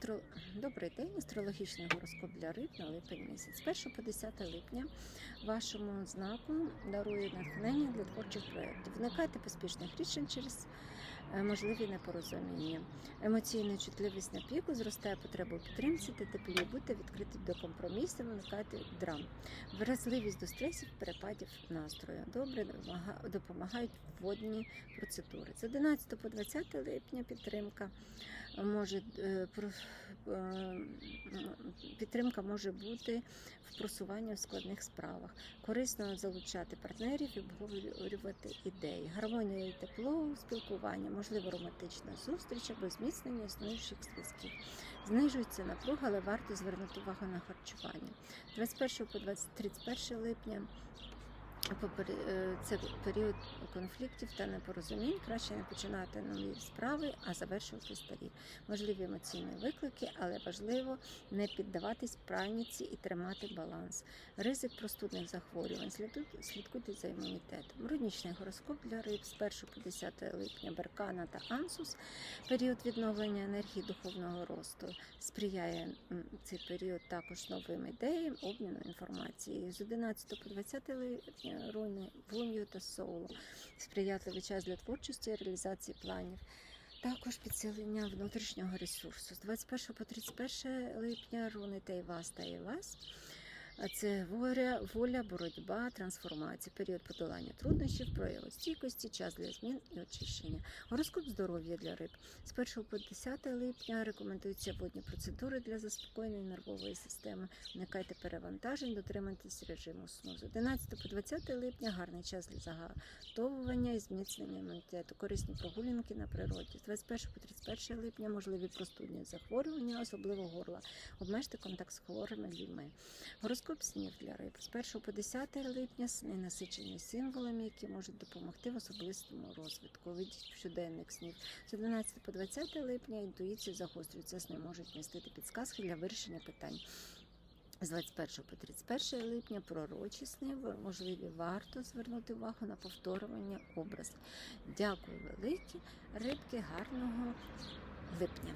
Астро... Добрий день, астрологічний гороскоп для риб на липень місяць. 1 по 10 липня вашому знаку дарує натхнення для творчих проєктів. Вникайте поспішних рішень через е, можливі непорозуміння. Емоційна чутливість на піку зростає потреба у підтримці та теплі. Будьте відкриті до компромісів, уникайте драм. Вразливість до стресів, перепадів настрою. Добре допомагають водні процедури. З 11 по 20 липня підтримка може е, е, підтримка може бути в просуванні у складних справах. Корисно залучати партнерів і обговорювати ідеї. Гармонія і тепло, спілкування, можливо, романтична зустріч або зміцнення існуючих зв'язків. Знижується напруга, але варто звернути увагу на харчування. 21 по 20 31 липня це період конфліктів та непорозумінь. Краще не починати нові справи, а завершувати старі. Можливі емоційні виклики, але важливо не піддаватись паніці і тримати баланс. Ризик простудних захворювань. Слідкуйте за імунітетом. Руднічний гороскоп для риб з 1 по 10 липня Беркана та Ансус. Період відновлення енергії духовного росту сприяє цей період також новим ідеям, обміну інформацією. З 11 по 20 липня руни Вунью та соло, Сприятливий час для творчості і реалізації планів. Також підсилення внутрішнього ресурсу. З 21 по 31 липня руни Тейвас та Євас. Це воля, воля, боротьба, трансформація, період подолання труднощів, прояву стійкості, час для змін і очищення. Гороскоп здоров'я для риб. З 1 по 10 липня рекомендуються водні процедури для заспокоєння нервової системи. Уникайте перевантажень, дотримуйтесь режиму сну. З 11 по 20 липня гарний час для заготовування і зміцнення імунітету. Корисні прогулянки на природі. З 21 по 31 липня можливі простудні захворювання, особливо горла. Обмежте контакт з хворими людьми. Гороскоп снів для риб. З 1 по 10 липня сни насичені символами, які можуть допомогти в особистому розвитку. Ведіть щоденник снів. З 11 по 20 липня інтуїція загострюється. Сни можуть містити підсказки для вирішення питань. З 21 по 31 липня пророчі сни можливі варто звернути увагу на повторювання образів. Дякую великі, рибки, гарного липня.